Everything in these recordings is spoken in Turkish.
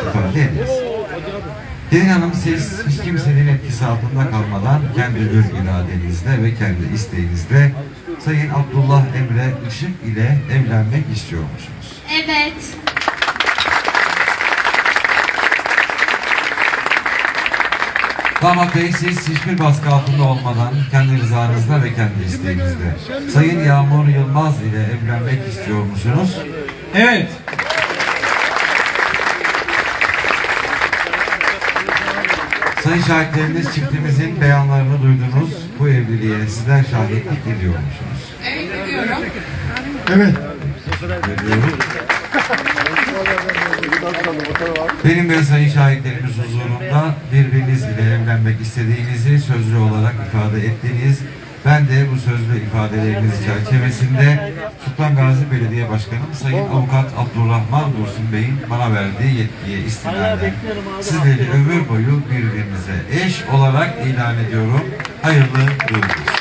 ederiz. Gelin Hanım siz hiç kimsenin etkisi altında kalmadan kendi hür iradenizle ve kendi isteğinizle Sayın Abdullah Emre Işık ile evlenmek istiyor musunuz? Evet. Damat Bey siz hiçbir baskı altında olmadan kendi rızanızla ve kendi isteğinizle Sayın Yağmur Yılmaz ile evlenmek istiyor musunuz? Evet. Sayın şahitleriniz çiftimizin beyanlarını duydunuz. Bu evliliğe sizler şahitlik ediyor musunuz? Evet ediyorum. Evet. Ediyorum. Benim ve sayın şahitlerimiz huzurunda birbiriniz ile evlenmek istediğinizi sözlü olarak ifade ettiniz. Ben de bu sözlü ifadeleriniz çerçevesinde Sultan Gazi Belediye Başkanım Sayın Avukat Abdurrahman Dursun Bey'in bana verdiği yetkiye istinaden sizleri ömür boyu birbirinize eş olarak ilan ediyorum. Hayırlı uğurlu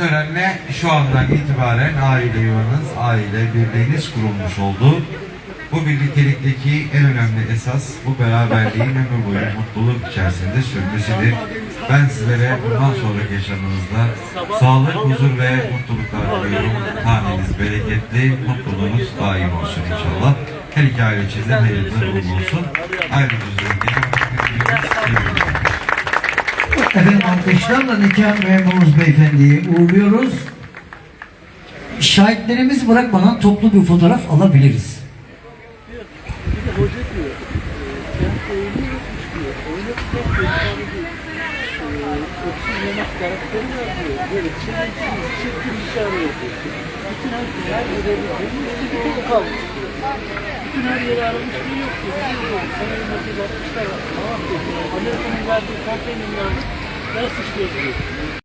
törenle şu andan itibaren aile yuvanız, aile birliğiniz kurulmuş oldu. Bu birliktelikteki en önemli esas bu beraberliğin ömür boyu mutluluk içerisinde sürmesidir. Ben sizlere bundan sonraki yaşamınızda sağlık, huzur ve mutluluklar diliyorum. Haneniz bereketli, mutluluğunuz daim olsun inşallah. Her iki aile için de hayırlı olsun. Ayrıca Efendim alkışlarla nikah memurumuz beyefendiyi uğurluyoruz. Şahitlerimiz bırakmadan toplu bir fotoğraf alabiliriz. Bütün her yeri aramış bir yok ki. Atmışlar. Tamam diyor. Amerika'nın verdiği konteynerler Essa